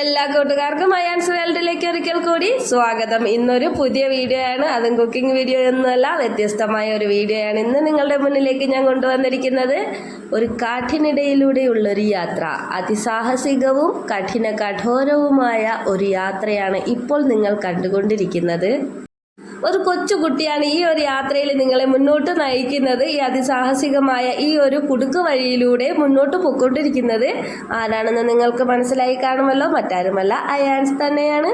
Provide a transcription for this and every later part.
എല്ലാ കൂട്ടുകാർക്കും അയാൻസ് വേൾഡിലേക്ക് ഒരിക്കൽ കൂടി സ്വാഗതം. ഇന്നൊരു പുതിയ വീഡിയോ ആണ്. അതും കുക്കിംഗ് വീഡിയോ എന്നല്ല വ്യത്യസ്തമായ ഒരു വീഡിയോ ആണ് ഇന്ന് നിങ്ങളുടെ മുന്നിലേക്ക് ഞാൻ കൊണ്ടുവന്നിരിക്കുന്നത്. ഒരു കാട്ടിനിടയിലൂടെയുള്ള ഒരു യാത്ര. അതിസാഹസികവും കഠിന കഠോരവുമായ ഒരു യാത്രയാണ് ഇപ്പോൾ നിങ്ങൾ കണ്ടുകൊണ്ടിരിക്കുന്നത്. ഒരു കൊച്ചു കുട്ടിയാണ് ഈ ഒരു യാത്രയിൽ നിങ്ങളെ മുന്നോട്ട് നയിക്കുന്നത്. ഈ അതിസാഹസികമായ ഈ ഒരു കുടുക്ക് വഴിയിലൂടെ മുന്നോട്ട് പൊക്കോണ്ടിരിക്കുന്നത് ആരാണെന്ന് നിങ്ങൾക്ക് മനസ്സിലായി കാണുമല്ലോ. മറ്റാരുമല്ല അയാൻസ് തന്നെയാണ്.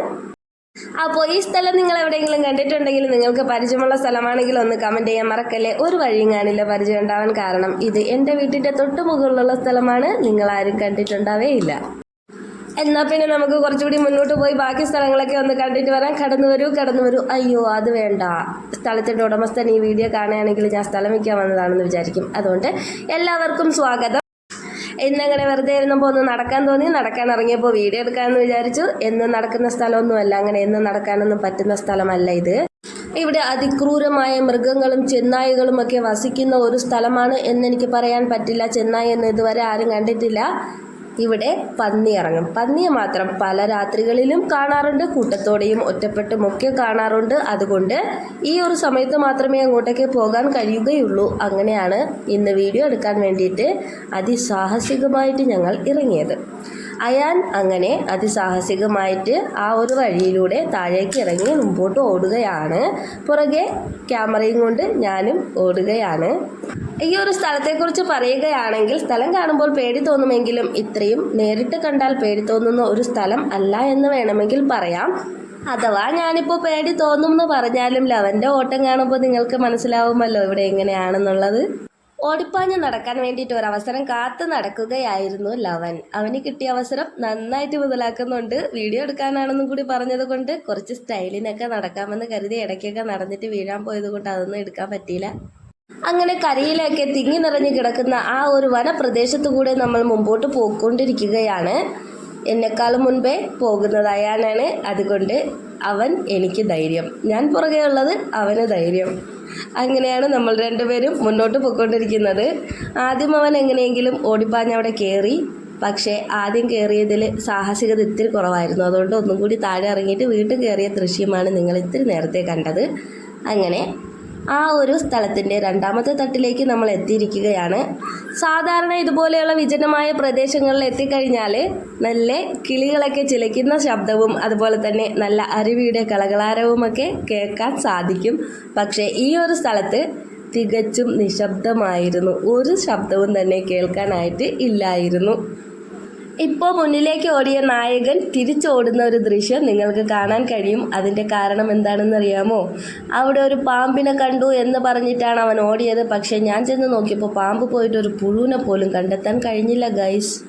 അപ്പോൾ ഈ സ്ഥലം നിങ്ങൾ എവിടെയെങ്കിലും കണ്ടിട്ടുണ്ടെങ്കിൽ നിങ്ങൾക്ക് പരിചയമുള്ള സ്ഥലമാണെങ്കിൽ ഒന്ന് കമന്റ് ചെയ്യാൻ മറക്കല്ലേ. ഒരു വഴിയും കാണില്ല പരിചയം ഉണ്ടാവാൻ കാരണം ഇത് എന്റെ വീട്ടിന്റെ തൊട്ട് മുകളിലുള്ള സ്ഥലമാണ്. നിങ്ങൾ ആരും കണ്ടിട്ടുണ്ടാവേ ഇല്ല എന്നാ പിന്നെ നമുക്ക് കുറച്ചുകൂടി മുന്നോട്ട് പോയി. ബാക്കി സ്ഥലങ്ങളൊക്കെ ഒന്ന് കണ്ടിട്ട് വരാം. കടന്നു വരൂ കടന്നു വരൂ. അയ്യോ അത് വേണ്ട. സ്ഥലത്തിന്റെ ഉടമസ്ഥൻ ഈ വീഡിയോ കാണുകയാണെങ്കിൽ ഞാൻ സ്ഥലം വയ്ക്കാൻ വന്നതാണെന്ന് വിചാരിക്കും. അതുകൊണ്ട് എല്ലാവർക്കും സ്വാഗതം. ഇന്നങ്ങനെ വെറുതെ ഇരുന്നപ്പോൾ ഒന്ന് നടക്കാൻ തോന്നി. നടക്കാൻ ഇറങ്ങിയപ്പോൾ വീഡിയോ എടുക്കാമെന്ന് വിചാരിച്ചു. എന്ന് നടക്കുന്ന സ്ഥലമൊന്നുമല്ല. അങ്ങനെ എന്ന് നടക്കാനൊന്നും പറ്റുന്ന സ്ഥലമല്ല ഇത്. ഇവിടെ അതിക്രൂരമായ മൃഗങ്ങളും ചെന്നായികളും ഒക്കെ വസിക്കുന്ന ഒരു സ്ഥലമാണ് എന്നെനിക്ക് പറയാൻ പറ്റില്ല. ചെന്നായി എന്ന് ഇതുവരെ ആരും കണ്ടിട്ടില്ല. ഇവിടെ പന്നി ഇറങ്ങും. പന്നിയെ മാത്രം പല രാത്രികളിലും കാണാറുണ്ട് കൂട്ടത്തോടെയും ഒറ്റപ്പെട്ടും ഒക്കെ കാണാറുണ്ട്. അതുകൊണ്ട് ഈ ഒരു സമയത്ത് മാത്രമേ അങ്ങോട്ടേക്ക് പോകാൻ കഴിയുകയുള്ളൂ. അങ്ങനെയാണ് ഇന്ന് വീഡിയോ എടുക്കാൻ വേണ്ടിയിട്ട് അതിസാഹസികമായിട്ട് ഞങ്ങൾ ഇറങ്ങിയത്. അയാൻ അങ്ങനെ അതിസാഹസികമായിട്ട് ആ ഒരു വഴിയിലൂടെ താഴേക്ക് ഇറങ്ങി മുമ്പോട്ട് ഓടുകയാണ്. പുറകെ ക്യാമറയും കൊണ്ട് ഞാനും ഓടുകയാണ്. ഈ ഒരു സ്ഥലത്തെക്കുറിച്ച് പറയുകയാണെങ്കിൽ സ്ഥലം കാണുമ്പോൾ പേടി തോന്നുമെങ്കിലും ഇത്രയും നേരിട്ട് കണ്ടാൽ പേടി തോന്നുന്ന ഒരു സ്ഥലം അല്ല എന്ന് വേണമെങ്കിൽ പറയാം. അഥവാ ഞാനിപ്പോൾ പേടി തോന്നും എന്ന് പറഞ്ഞാലും ലവന്റെ ഓട്ടം കാണുമ്പോൾ നിങ്ങൾക്ക് മനസ്സിലാവുമല്ലോ ഇവിടെ എങ്ങനെയാണെന്നുള്ളത്. ഓടിപ്പാഞ്ഞ് നടക്കാൻ വേണ്ടിയിട്ട് ഒരു അവസരം കാത്തു നടക്കുകയായിരുന്നു ലവൻ. അവന് കിട്ടിയ അവസരം നന്നായിട്ട് മുതലാക്കുന്നുണ്ട്. വീഡിയോ എടുക്കാനാണെന്നും കൂടി പറഞ്ഞത് കൊണ്ട് കുറച്ച് സ്റ്റൈലിനൊക്കെ നടക്കാമെന്ന് കരുതി ഇടയ്ക്കൊക്കെ നടന്നിട്ട് വീഴാൻ പോയത് കൊണ്ട് അതൊന്നും എടുക്കാൻ പറ്റിയില്ല. അങ്ങനെ കരയിലൊക്കെ തിങ്ങി നിറഞ്ഞു കിടക്കുന്ന ആ ഒരു വനപ്രദേശത്തു കൂടെ നമ്മൾ മുമ്പോട്ട് പോയിക്കൊണ്ടിരിക്കുകയാണ്. എന്നെക്കാളും മുൻപേ പോകുന്നത് അയാളാണ് അതുകൊണ്ട് അവൻ എനിക്ക് ധൈര്യം. ഞാൻ പുറകെ ഉള്ളത് അവന് ധൈര്യം. അങ്ങനെയാണ് നമ്മൾ രണ്ടുപേരും മുന്നോട്ട് പോയിക്കൊണ്ടിരിക്കുന്നത്. ആദ്യം അവൻ എങ്ങനെയെങ്കിലും ഓടിപ്പാഞ്ഞ് അവിടെ കയറി പക്ഷേ ആദ്യം കയറിയതിൽ സാഹസികത ഇത്തിരി കുറവായിരുന്നു. അതുകൊണ്ട് ഒന്നും കൂടി താഴെ ഇറങ്ങിയിട്ട് വീണ്ടും കയറിയ ദൃശ്യമാണ് നിങ്ങൾ ഇത്തിരി നേരത്തെ കണ്ടത്. അങ്ങനെ ആ ഒരു സ്ഥലത്തിന്റെ രണ്ടാമത്തെ തട്ടിലേക്ക് നമ്മൾ എത്തിയിരിക്കുകയാണ്. സാധാരണ ഇതുപോലെയുള്ള വിജനമായ പ്രദേശങ്ങളിൽ എത്തിക്കഴിഞ്ഞാൽ നല്ല കിളികളൊക്കെ ചിലയ്ക്കുന്ന ശബ്ദവും അതുപോലെ തന്നെ നല്ല അരുവിയുടെ കളകളാരവുമൊക്കെ കേൾക്കാൻ സാധിക്കും. പക്ഷേ ഈ ഒരു സ്ഥലത്ത് തികച്ചും നിശബ്ദമായിരുന്നു. ഒരു ശബ്ദവും തന്നെ കേൾക്കാനായിട്ട് ഇല്ലായിരുന്നു. ഇപ്പോൾ മുന്നിലേക്ക് ഓടിയ നായകൻ തിരിച്ചോടുന്ന ഒരു ദൃശ്യം നിങ്ങൾക്ക് കാണാൻ കഴിയും. അതിന്റെ കാരണം എന്താണെന്ന് അറിയാമോ? അവിടെ ഒരു പാമ്പിനെ കണ്ടു എന്ന് പറഞ്ഞിട്ടാണ് അവൻ ഓടിയത്. പക്ഷേ ഞാൻ ചെന്ന് നോക്കിയപ്പോൾ പാമ്പ് പോയിട്ട് ഒരു പുഴുവിനെ പോലും കണ്ടെത്താൻ കഴിഞ്ഞില്ല ഗൈസ്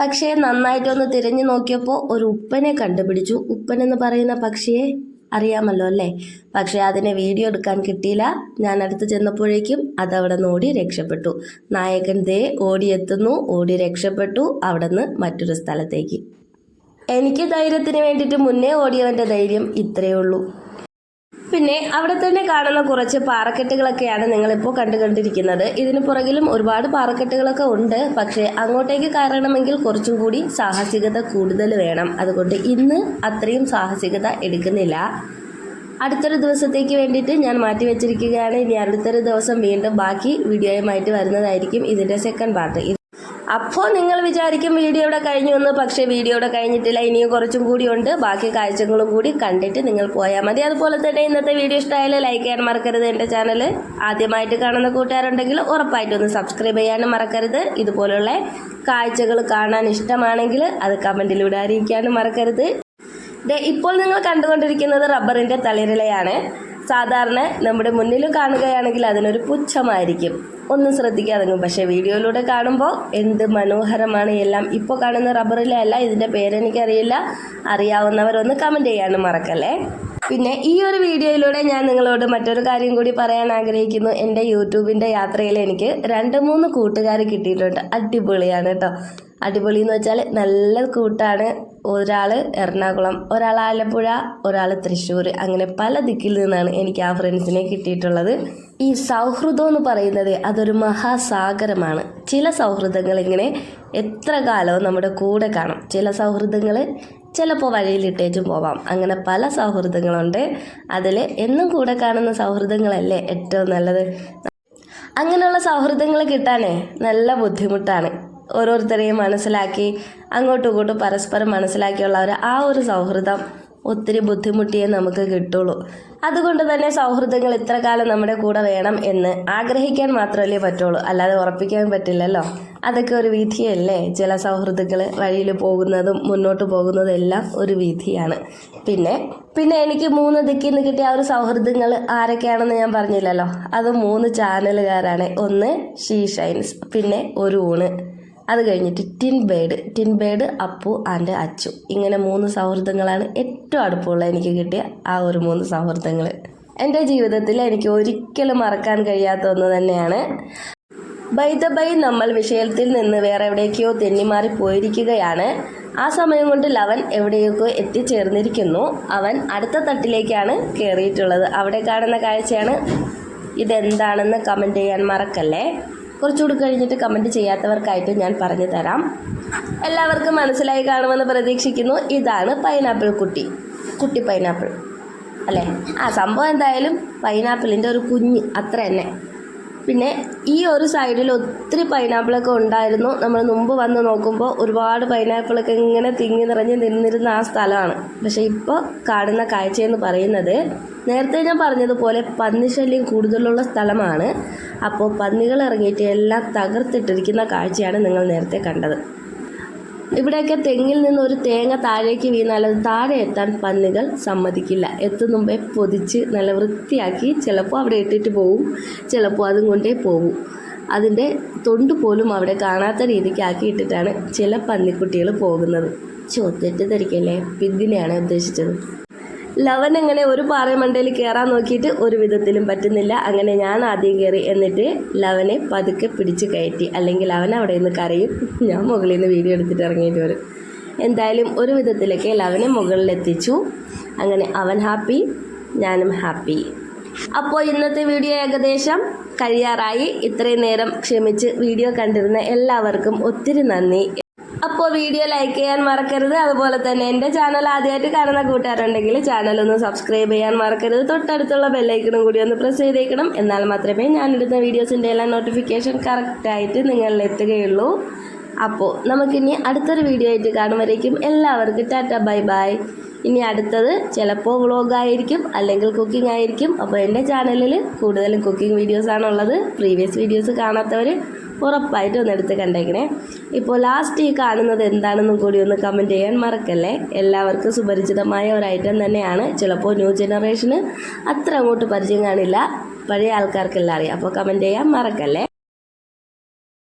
പക്ഷേ നന്നായിട്ടൊന്ന് തിരഞ്ഞു നോക്കിയപ്പോൾ ഒരു ഉപ്പനെ കണ്ടുപിടിച്ചു. ഉപ്പൻ എന്ന് പറയുന്ന പക്ഷിയെ അറിയാമല്ലോ അല്ലേ? പക്ഷേ അതിനെ വീഡിയോ എടുക്കാൻ കിട്ടിയില്ല. ഞാൻ അടുത്ത് ചെന്നപ്പോഴേക്കും അതവിടെ നിന്ന് ഓടി രക്ഷപ്പെട്ടു. നായകൻ ദേ ഓടിയെത്തുന്നു. ഓടി രക്ഷപ്പെട്ടു. അവിടെ നിന്ന് മറ്റൊരു സ്ഥലത്തേക്ക്. എനിക്ക് ധൈര്യത്തിന് വേണ്ടിയിട്ട് മുന്നേ ഓടിയവന്റെ ധൈര്യം ഇത്രയേ ഉള്ളൂ. പിന്നെ അവിടെ തന്നെ കാണുന്ന കുറച്ച് പാറക്കെട്ടുകളൊക്കെയാണ് നിങ്ങളിപ്പോൾ കണ്ടുകൊണ്ടിരിക്കുന്നത്. ഇതിന് പുറകിലും ഒരുപാട് പാറക്കെട്ടുകളൊക്കെ ഉണ്ട്. പക്ഷേ അങ്ങോട്ടേക്ക് കയറണമെങ്കിൽ കുറച്ചും കൂടി സാഹസികത കൂടുതൽ വേണം. അതുകൊണ്ട് ഇന്ന് അത്രയും സാഹസികത എടുക്കുന്നില്ല. അടുത്തൊരു ദിവസത്തേക്ക് വേണ്ടിയിട്ട് ഞാൻ മാറ്റി വെച്ചിരിക്കുകയാണ്. ഇനി അടുത്തൊരു ദിവസം വീണ്ടും ബാക്കി വീഡിയോയുമായിട്ട് വരുന്നതായിരിക്കും ഇതിന്റെ സെക്കൻഡ് പാർട്ട് അപ്പോൾ നിങ്ങൾ വിചാരിക്കും വീഡിയോയുടെ കഴിഞ്ഞു എന്ന് പക്ഷേ വീഡിയോയുടെ കഴിഞ്ഞിട്ടില്ല. ഇനിയും കുറച്ചും കൂടി ഉണ്ട്. ബാക്കി കാഴ്ചകളും കൂടി കണ്ടിട്ട് നിങ്ങൾ പോയാൽ മതി. അതുപോലെ തന്നെ ഇന്നത്തെ വീഡിയോ ഇഷ്ടമായാലും ലൈക്ക് ചെയ്യാൻ മറക്കരുത് എന്റെ ചാനൽ ആദ്യമായിട്ട് കാണുന്ന കൂട്ടുകാരുണ്ടെങ്കിൽ ഉറപ്പായിട്ടൊന്ന് സബ്സ്ക്രൈബ് ചെയ്യാനും മറക്കരുത്. ഇതുപോലുള്ള കാഴ്ചകൾ കാണാൻ ഇഷ്ടമാണെങ്കിൽ അത് കമന്റിലൂടെ അറിയിക്കാനും മറക്കരുത്. ഇപ്പോൾ നിങ്ങൾ കണ്ടുകൊണ്ടിരിക്കുന്നത് റബ്ബറിന്റെ തളിരിലയാണ്. സാധാരണ നമ്മുടെ മുന്നിൽ കാണുകയാണെങ്കിൽ അതിനൊരു പുച്ഛമായിരിക്കും. ഒന്നും ശ്രദ്ധിക്കാതെങ്ങും പക്ഷേ വീഡിയോയിലൂടെ കാണുമ്പോൾ എന്ത് മനോഹരമാണ് എല്ലാം. ഇപ്പോൾ കാണുന്ന റബ്ബറിലെ അല്ല ഇതിന്റെ പേരെനിക്കറിയില്ല അറിയാവുന്നവരൊന്ന് കമന്റ് ചെയ്യാനും മറക്കല്ലേ? പിന്നെ ഈ ഒരു വീഡിയോയിലൂടെ ഞാൻ നിങ്ങളോട് മറ്റൊരു കാര്യം കൂടി പറയാൻ ആഗ്രഹിക്കുന്നു. എന്റെ യൂട്യൂബിന്റെ യാത്രയിൽ എനിക്ക് രണ്ട് മൂന്ന് കൂട്ടുകാർ കിട്ടിയിട്ടുണ്ട്. അടിപൊളിയാണ് കേട്ടോ. അടിപൊളി എന്ന് വെച്ചാൽ നല്ല കൂട്ടാണ്. ഒരാൾ എറണാകുളം ഒരാൾ ആലപ്പുഴ ഒരാൾ തൃശ്ശൂർ അങ്ങനെ പല ദിക്കിൽ നിന്നാണ് എനിക്ക് ആ ഫ്രണ്ട്സിനെ കിട്ടിയിട്ടുള്ളത്. ഈ സൗഹൃദം എന്ന് പറയുന്നത് അതൊരു മഹാസാഗരമാണ്. ചില സൗഹൃദങ്ങൾ ഇങ്ങനെ എത്ര കാലവും നമ്മുടെ കൂടെ കാണും. ചില സൗഹൃദങ്ങൾ ചിലപ്പോൾ വഴിയിലിട്ടേച്ചും പോവാം. അങ്ങനെ പല സൗഹൃദങ്ങളുണ്ട്. അതിൽ എന്നും കൂടെ കാണുന്ന സൗഹൃദങ്ങളല്ലേ ഏറ്റവും നല്ലത്? അങ്ങനെയുള്ള സൗഹൃദങ്ങൾ കിട്ടാനേ നല്ല ബുദ്ധിമുട്ടാണ്. ഓരോരുത്തരെയും മനസ്സിലാക്കി അങ്ങോട്ടും ഇങ്ങോട്ടും പരസ്പരം മനസ്സിലാക്കിയുള്ള ഒരു ആ ഒരു സൗഹൃദം ഒത്തിരി ബുദ്ധിമുട്ടിയേ നമുക്ക് കിട്ടുള്ളൂ. അതുകൊണ്ട് തന്നെ സൗഹൃദങ്ങൾ ഇത്ര കാലം നമ്മുടെ കൂടെ വേണം എന്ന് ആഗ്രഹിക്കാൻ മാത്രമല്ലേ പറ്റുള്ളൂ. അല്ലാതെ ഉറപ്പിക്കാൻ പറ്റില്ലല്ലോ. അതൊക്കെ ഒരു വിധിയല്ലേ? ചില സൗഹൃദങ്ങൾ വഴിയിൽ പോകുന്നതും മുന്നോട്ട് പോകുന്നതും എല്ലാം ഒരു വിധിയാണ്. പിന്നെ പിന്നെ എനിക്ക് മൂന്ന് ദിക്കിൽ നിന്ന് കിട്ടിയ ആ ഒരു സൗഹൃദങ്ങൾ ആരൊക്കെയാണെന്ന് ഞാൻ പറഞ്ഞില്ലല്ലോ. അത് മൂന്ന് ചാനലുകാരാണ്. ഒന്ന് ഷീ ഷൈൻസ്. പിന്നെ ഒരു ഊണ്. അത് കഴിഞ്ഞിട്ട് tin bird tin bird Appu and Achu. ഇങ്ങനെ മൂന്ന് സൗഹൃദങ്ങളാണ് ഏറ്റവും അടുപ്പമുള്ള എനിക്ക് കിട്ടിയ ആ ഒരു മൂന്ന് സൗഹൃദങ്ങൾ എന്റെ ജീവിതത്തിൽ എനിക്ക് ഒരിക്കലും മറക്കാൻ കഴിയാത്ത ഒന്ന് തന്നെയാണ്. ബൈ ദ ബൈ നമ്മൾ വിഷയത്തിൽ നിന്ന് വേറെ എവിടേക്കോ തെന്നിമാറി പോയിരിക്കുകയാണ്. ആ സമയം കൊണ്ട് ലവൻ എവിടെയൊക്കെ എത്തിച്ചേർന്നിരിക്കുന്നു. അവൻ അടുത്ത തട്ടിലേക്കാണ് കയറിയിട്ടുള്ളത്. അവിടെ കാണുന്ന കാഴ്ചയാണ്. ഇതെന്താണെന്ന് കമന്റ് ചെയ്യാൻ മറക്കല്ലേ? കുറച്ചുകൂടി കഴിഞ്ഞിട്ട് കമന്റ് ചെയ്യാത്തവർക്കായിട്ട് ഞാൻ പറഞ്ഞു തരാം. എല്ലാവർക്കും മനസ്സിലായി കാണുമെന്ന് പ്രതീക്ഷിക്കുന്നു. ഇതാണ് പൈനാപ്പിൾ കുട്ടി. കുട്ടി പൈനാപ്പിൾ. അല്ലേ? ആ സംഭവം എന്തായാലും പൈനാപ്പിളിന്റെ ഒരു കുഞ്ഞ് അത്ര തന്നെ. പിന്നെ ഈ ഒരു സൈഡിൽ ഒത്തിരി പൈനാപ്പിളൊക്കെ ഉണ്ടായിരുന്നു. നമ്മൾ മുമ്പ് വന്ന് നോക്കുമ്പോൾ ഒരുപാട് പൈനാപ്പിളൊക്കെ ഇങ്ങനെ തിങ്ങി നിറഞ്ഞ് നിന്നിരുന്ന ആ സ്ഥലമാണ്. പക്ഷേ ഇപ്പോൾ കാണുന്ന കാഴ്ചയെന്ന് പറയുന്നത് നേരത്തെ ഞാൻ പറഞ്ഞതുപോലെ പന്നിശല്യം കൂടുതലുള്ള സ്ഥലമാണ്. അപ്പോൾ പന്നികൾ ഇറങ്ങിയിട്ട് എല്ലാം തകർത്തിട്ടിരിക്കുന്ന കാഴ്ചയാണ് നിങ്ങൾ നേരത്തെ കണ്ടത്. ഇവിടെയൊക്കെ തെങ്ങിൽ നിന്ന് ഒരു തേങ്ങ താഴേക്ക് വീണാൽ അത് താഴെ എത്താൻ പന്നികൾ സമ്മതിക്കില്ല. എത്തും മുമ്പേ പൊതിച്ച് നല്ല വൃത്തിയാക്കി ചിലപ്പോൾ അവിടെ ഇട്ടിട്ട് പോവും ചിലപ്പോൾ അതും കൊണ്ടേ പോവും. അതിന്റെ തൊണ്ട് പോലും അവിടെ കാണാത്ത രീതിക്ക് ആക്കിയിട്ടിട്ടാണ് ചില പന്നിക്കുട്ടികൾ പോകുന്നത്. ചോദ്യത്തെ ധരിക്കല്ലേ പിന്തിനെയാണ് ഉദ്ദേശിച്ചത്. ലവൻ അങ്ങനെ ഒരു പാറമണ്ടയിൽ കയറാൻ നോക്കിയിട്ട് ഒരു വിധത്തിലും പറ്റുന്നില്ല. അങ്ങനെ ഞാൻ ആദ്യം കയറി എന്നിട്ട് ലവനെ പതുക്കെ പിടിച്ച് കയറ്റി. അല്ലെങ്കിൽ അവൻ അവിടെ നിന്ന് കരയും. ഞാൻ മുകളിൽ നിന്ന് വീഡിയോ എടുത്തിട്ട് ഇറങ്ങിയിട്ട് വരും. എന്തായാലും ഒരു വിധത്തിലൊക്കെ ലവനെ മുകളിലെത്തിച്ചു അങ്ങനെ അവൻ ഹാപ്പി ഞാനും ഹാപ്പി. അപ്പോൾ ഇന്നത്തെ വീഡിയോ ഏകദേശം കഴിയാറായി. ഇത്രയും നേരം ക്ഷമിച്ച് വീഡിയോ കണ്ടിരുന്ന എല്ലാവർക്കും ഒത്തിരി നന്ദി. അപ്പോൾ വീഡിയോ ലൈക്ക് ചെയ്യാൻ മറക്കരുത്. അതുപോലെ തന്നെ എന്റെ ചാനൽ ആദ്യമായിട്ട് കാണുന്ന കൂട്ടുകാരുണ്ടെങ്കിൽ ചാനൽ ഒന്ന് സബ്സ്ക്രൈബ് ചെയ്യാൻ മറക്കരുത്. തൊട്ടടുത്തുള്ള ബെല്ലൈക്കണും കൂടി ഒന്ന് പ്രസ് ചെയ്തേക്കണം. എന്നാൽ മാത്രമേ ഞാൻ ഞാനിടുന്ന വീഡിയോസിന്റെ എല്ലാം നോട്ടിഫിക്കേഷൻ കറക്റ്റായിട്ട് നിങ്ങളിൽ എത്തുകയുള്ളൂ. അപ്പോൾ നമുക്കിനി അടുത്തൊരു വീഡിയോ ആയിട്ട് കാണുമ്പോഴേക്കും എല്ലാവർക്കും ടാറ്റ ബൈ ബൈ. ഇനി അടുത്തത് ചിലപ്പോൾ വ്ളോഗായിരിക്കും അല്ലെങ്കിൽ കുക്കിംഗ് ആയിരിക്കും. അപ്പോൾ എന്റെ ചാനലിൽ കൂടുതലും കുക്കിംഗ് വീഡിയോസാണ് ഉള്ളത് പ്രീവിയസ് വീഡിയോസ് കാണാത്തവർ ഉറപ്പായിട്ടും ഒന്ന് എടുത്ത് കണ്ടേക്കണേ. ഇപ്പോൾ ലാസ്റ്റ് ഈ കാണുന്നത് എന്താണെന്നും കൂടി ഒന്ന് കമന്റ് ചെയ്യാൻ മറക്കല്ലേ? എല്ലാവർക്കും സുപരിചിതമായ ഒരു ഐറ്റം തന്നെയാണ്. ചിലപ്പോൾ ന്യൂ ജനറേഷന് അത്ര അങ്ങോട്ട് പരിചയം കാണില്ല. പഴയ ആൾക്കാർക്കെല്ലാം അറിയാം. അപ്പോൾ കമന്റ് ചെയ്യാൻ മറക്കല്ലേ?